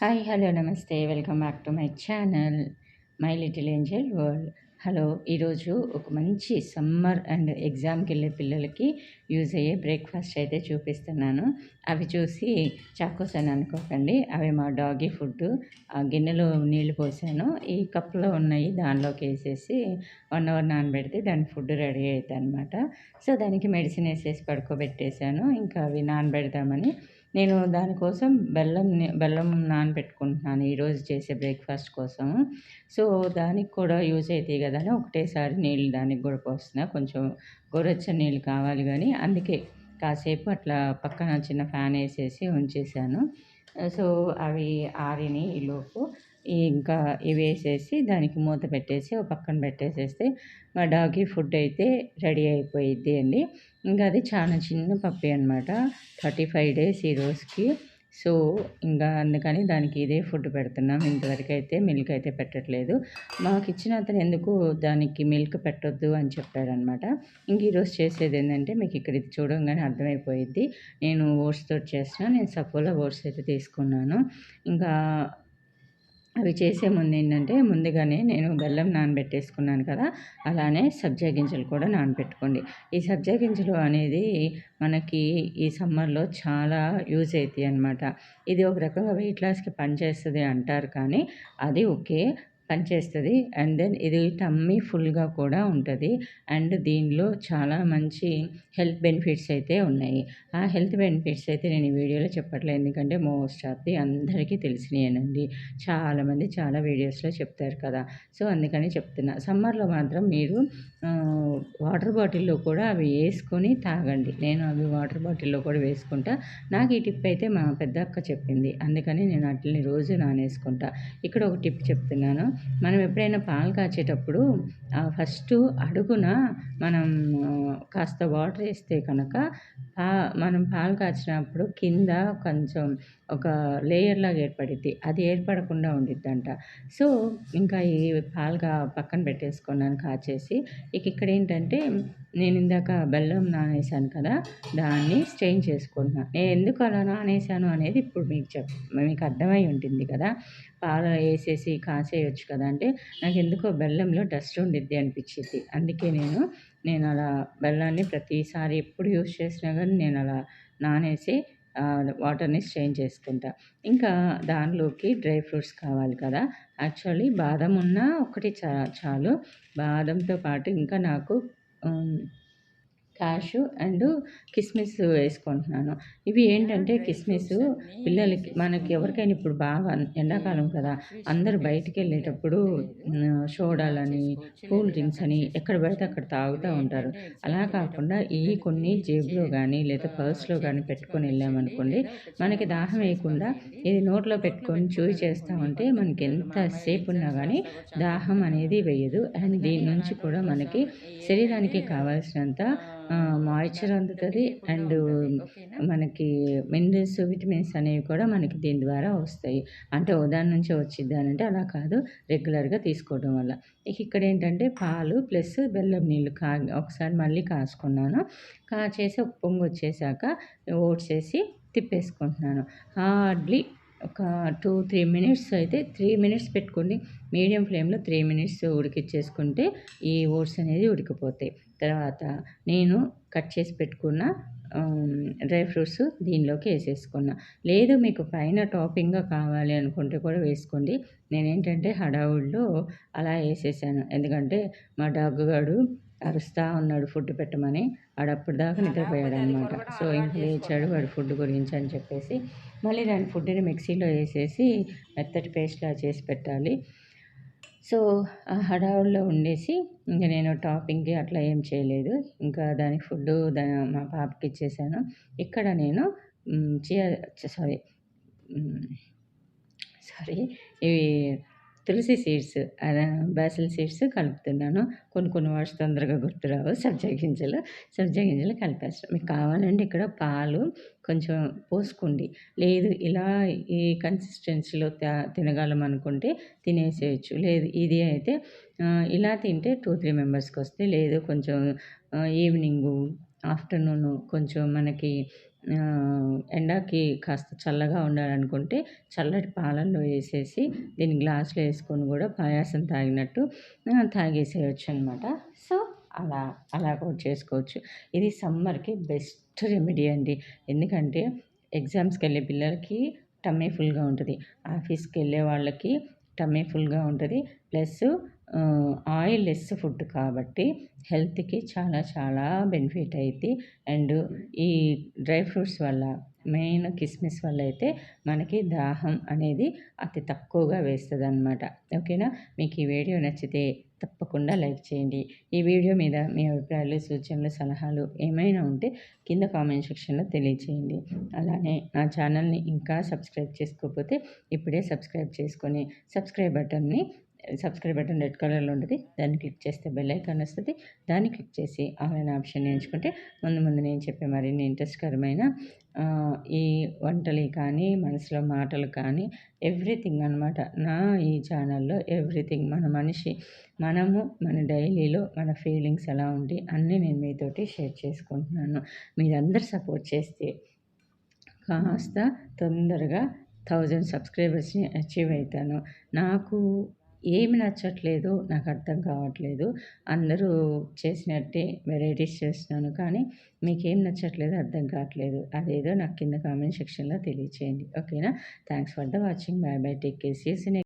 Hi hello namaste. Welcome back to my channel my little angel world. Hello ఈరోజు ఒక మంచి summer and ఎగ్జామ్కి వెళ్ళే పిల్లలకి యూజ్ అయ్యే బ్రేక్ఫాస్ట్ అయితే చూపిస్తున్నాను. అవి చూసి చాకోస్ అని అనుకోకండి. అవి మా డాగీ ఫుడ్. ఆ గిన్నెలో నీళ్ళు పోసాను. ఈ కప్లో ఉన్నాయి దానిలోకి వేసేసి వన్ అవర్ నానబెడితే దాని ఫుడ్ రెడీ అవుతుంది అనమాట సో దానికి మెడిసిన్ వేసేసి పడుకోబెట్టేశాను. ఇంకా అవి నానబెడదామని నేను దానికోసం బెల్లం బెల్లం నానబెట్టుకుంటున్నాను ఈరోజు చేసే బ్రేక్ఫాస్ట్ కోసం. సో దానికి కూడా యూజ్ అవుతాయి కదా అని ఒకటేసారి నీళ్ళు దానికి కూడా పోస్తున్నా. కొంచెం గోరొచ్చ నీళ్ళు కావాలి కానీ అందుకే కాసేపు అట్లా పక్కన చిన్న ఫ్యాన్ వేసేసి ఉంచేసాను. సో అవి ఆరిని ఈలోపు ఇంకా ఇవి వేసేసి దానికి మూత పెట్టేసి ఒక పక్కన పెట్టేసేస్తే మా డాగ్కి ఫుడ్ అయితే రెడీ అయిపోయిద్ది అండి. ఇంకా అది చాలా చిన్న పప్పి అనమాట థర్టీ ఫైవ్ డేస్ ఈ రోజుకి. సో ఇంకా అందుకని దానికి ఇదే ఫుడ్ పెడుతున్నాం. ఇంతవరకు అయితే మిల్క్ అయితే పెట్టట్లేదు. మాకు ఇచ్చిన అతను ఎందుకు దానికి మిల్క్ పెట్టొద్దు అని చెప్పాడనమాట. ఇంక ఈరోజు చేసేది ఏంటంటే మీకు ఇక్కడ ఇది చూడంగానే అర్థమైపోయింది నేను ఓట్స్తో చేసిన నేను సపోలా ఓట్స్ అయితే తీసుకున్నాను. ఇంకా అవి చేసే ముందు ఏంటంటే ముందుగానే నేను బెల్లం నానబెట్టేసుకున్నాను కదా అలానే సబ్జా గింజలు కూడా నానబెట్టుకోండి. ఈ సబ్జా గింజలు అనేది మనకి ఈ సమ్మర్లో చాలా యూజ్ అవుతాయి అనమాట ఇది ఒక రకంగా వెయిట్ లాస్కి పనిచేస్తుంది అంటారు కానీ అది ఓకే. పనిచేస్తుంది అండ్ దెన్ ఇది టమ్మీ ఫుల్గా కూడా ఉంటుంది. అండ్ దీనిలో చాలా మంచి హెల్త్ బెనిఫిట్స్ అయితే ఉన్నాయి. ఆ హెల్త్ బెనిఫిట్స్ అయితే నేను ఈ వీడియోలో చెప్పట్లేదు. ఎందుకంటే మోస్ట్ ఆఫ్ ది అందరికీ తెలిసినాయనండి. చాలామంది చాలా వీడియోస్లో చెప్తారు కదా. సో అందుకని చెప్తున్నా. సమ్మర్లో మాత్రం మీరు వాటర్ బాటిల్లో కూడా అవి వేసుకొని తాగండి. నేను అవి వాటర్ బాటిల్లో కూడా వేసుకుంటా. నాకు ఈ టిప్ అయితే మా పెద్ద అక్క చెప్పింది. అందుకని నేను వాటిని రోజు నానేసుకుంటా. ఇక్కడ ఒక టిప్ చెప్తున్నాను. మనం ఎప్పుడైనా పాలు కాచేటప్పుడు ఫస్ట్ అడుగున మనం కాస్త వాటర్ వేస్తే కనుక పా మనం పాలు కాచినప్పుడు కింద కొంచెం ఒక లేయర్ లాగా ఏర్పడిద్ది. అది ఏర్పడకుండా ఉండిద్దంట. సో ఇంకా ఈ పాలుగా పక్కన పెట్టేసుకున్నాను కాచేసి. ఇక ఇక్కడ ఏంటంటే నేను ఇందాక బెల్లం నానేసాను కదా దాన్ని స్ట్రెయిన్ చేసుకుంటున్నాను నేను ఎందుకు అలా నానేసాను అనేది ఇప్పుడు మీకు చెప్ మీకు అర్థమై ఉంటుంది కదా. పాలు వేసేసి కాసేయచ్చు కదా అంటే నాకు ఎందుకో బెల్లంలో డస్ట్ ఉండిద్ది అనిపించింది. అందుకే నేను నేను అలా బెల్లాన్ని ప్రతిసారి ఎప్పుడు యూస్ చేసినా కానీ నేను అలా నానేసి వాటర్ని స్ట్రెయిన్ చేసుకుంటా. ఇంకా దానిలోకి డ్రై ఫ్రూట్స్ కావాలి కదా. యాక్చువల్లీ బాదం ఉన్నా ఒకటి చా చాలు. బాదంతో పాటు ఇంకా నాకు 嗯 క్యాషు అండ్ కిస్మిస్ వేసుకుంటున్నాను. ఇవి ఏంటంటే కిస్మిస్ పిల్లలకి మనకి ఎవరికైనా ఇప్పుడు బాగా ఎండాకాలం కదా అందరూ బయటికి వెళ్ళేటప్పుడు సోడాలని కూల్ డ్రింక్స్ అని ఎక్కడ పడితే అక్కడ తాగుతూ ఉంటారు. అలా కాకుండా ఈ కొన్ని జేబులో కానీ లేదా పర్స్లో కానీ పెట్టుకొని వెళ్ళామనుకోండి మనకి దాహం వేయకుండా ఇది నోట్లో పెట్టుకొని చూయి చేస్తూ ఉంటే మనకి ఎంతసేపు ఉన్నా కానీ దాహం అనేది వేయదు. అండ్ దీని నుంచి కూడా మనకి శరీరానికి కావాల్సినంత మాయిశ్చర్ అందుతుంది అండ్ మనకి మినరల్స్ విటమిన్స్ అనేవి కూడా మనకి దీని ద్వారా వస్తాయి. అంటే ఉదాహరణ నుంచి వచ్చిద్ది అని అంటే అలా కాదు. రెగ్యులర్గా తీసుకోవడం వల్ల. ఇక ఇక్కడ ఏంటంటే పాలు ప్లస్ బెల్లం నీళ్ళు కా ఒకసారి మళ్ళీ కాసుకున్నాను. కాచేసి ఒక పొంగు వచ్చేసాక ఓట్స్ వేసి తిప్పేసుకుంటున్నాను. హార్డ్లీ ఒక టూ త్రీ మినిట్స్ అయితే త్రీ మినిట్స్ పెట్టుకోండి. మీడియం ఫ్లేమ్లో త్రీ మినిట్స్ ఉడికిచ్చేసుకుంటే ఈ ఓట్స్ అనేది ఉడికిపోతాయి. తర్వాత నేను కట్ చేసి పెట్టుకున్న డ్రై ఫ్రూట్స్ దీనిలోకి వేసేసుకున్నా. లేదు మీకు పైన టాపింగ్గా కావాలి అనుకుంటే కూడా వేసుకోండి. నేనేంటంటే హడావుడిలో అలా వేసేసాను. ఎందుకంటే మా డాగ్ గాడు అరుస్తూ ఉన్నాడు ఫుడ్ పెట్టమని. వాడు దాకా నిద్రపోయాడు అనమాట సో ఇంక లేచాడు వాడు ఫుడ్ గురించి అని చెప్పేసి. మళ్ళీ దాని ఫుడ్ని మిక్సీలో వేసేసి మెత్తటి పేస్ట్లా చేసి పెట్టాలి. సో ఆ హడావుల్లో ఉండేసి ఇంకా నేను టాపింగ్కి అట్లా ఏం చేయలేదు. ఇంకా దాని ఫుడ్ మా పాపకి ఇచ్చేసాను. ఇక్కడ నేను చియా సారీ సారీ ఇవి తులసి సీడ్స్ బాసిల్ సీడ్స్ కలుపుతున్నాను. కొన్ని కొన్ని వర్డ్స్ తొందరగా గుర్తురావు సబ్జా గింజలు సబ్జా గింజలు కలిపేస్తాం మీకు కావాలంటే ఇక్కడ పాలు కొంచెం పోసుకోండి. లేదు ఇలా ఈ కన్సిస్టెన్సీలో తినగలం అనుకుంటే తినేసేయచ్చు. లేదు ఇది అయితే ఇలా తింటే టూ త్రీ మెంబర్స్కి వస్తే లేదు కొంచెం ఈవినింగు ఆఫ్టర్నూన్ కొంచెం మనకి ఎండకి కాస్త చల్లగా ఉండాలనుకుంటే చల్లటి పాలల్లో వేసేసి దీన్ని గ్లాస్లో వేసుకొని కూడా పాయాసం తాగినట్టు తాగేసేయచ్చు అనమాట సో అలా అలా కూడా చేసుకోవచ్చు. ఇది సమ్మర్కి బెస్ట్ రెమెడీ అండి. ఎందుకంటే ఎగ్జామ్స్కి వెళ్ళే పిల్లలకి టమ్మీ ఫుల్గా ఉంటుంది. ఆఫీస్కి వెళ్ళే వాళ్ళకి టమ్మీ ఫుల్గా ఉంటుంది. ప్లస్ ఆయిల్ లెస్ ఫుడ్ కాబట్టి హెల్త్కి చాలా చాలా బెనిఫిట్ అయితే అండ్ ఈ డ్రై ఫ్రూట్స్ వల్ల మెయిన్ కిస్మిస్ వల్ల అయితే మనకి దాహం అనేది అతి తక్కువగా వేస్తుంది అనమాట ఓకేనా? మీకు ఈ వీడియో నచ్చితే తప్పకుండా లైక్ చేయండి. ఈ వీడియో మీద మీ అభిప్రాయాలు సూచనలు సలహాలు ఏమైనా ఉంటే కింద కామెంట్ సెక్షన్లో తెలియచేయండి. అలానే నా ఛానల్ని ఇంకా సబ్స్క్రైబ్ చేసుకోకపోతే ఇప్పుడే సబ్స్క్రైబ్ చేసుకొని సబ్స్క్రైబ్ బటన్ని సబ్స్క్రైబ్ బటన్ రెడ్ కలర్లో ఉంటుంది. దాన్ని క్లిక్ చేస్తే బెల్ ఐకాన్ వస్తుంది. దాన్ని క్లిక్ చేసి ఆన్లైన్ ఆప్షన్ ఎంచుకుంటే ముందు ముందు నేను చెప్పే మరిన్ని ఇంట్రెస్ట్కరమైన ఈ వంటలు కానీ మనసులో మాటలు కానీ ఎవ్రీథింగ్ అనమాట నా ఈ ఛానల్లో ఎవ్రీథింగ్ మన మనిషి మనము మన డైలీలో మన ఫీలింగ్స్ ఎలా ఉండి అన్నీ నేను మీతోటి షేర్ చేసుకుంటున్నాను. మీరందరు సపోర్ట్ చేస్తే కాస్త తొందరగా థౌజండ్ సబ్స్క్రైబర్స్ని అచీవ్ అవుతాను. నాకు ఏమి నచ్చట్లేదు నాకు అర్థం కావట్లేదు. అందరూ చేసినట్టే వెరైటీస్ చేస్తున్నాను కానీ మీకేం నచ్చట్లేదు అర్థం కావట్లేదు. అదేదో నాకు కింద కామెంట్ సెక్షన్లో తెలియచేయండి. ఓకేనా? Thanks for the watching. Bye bye take care.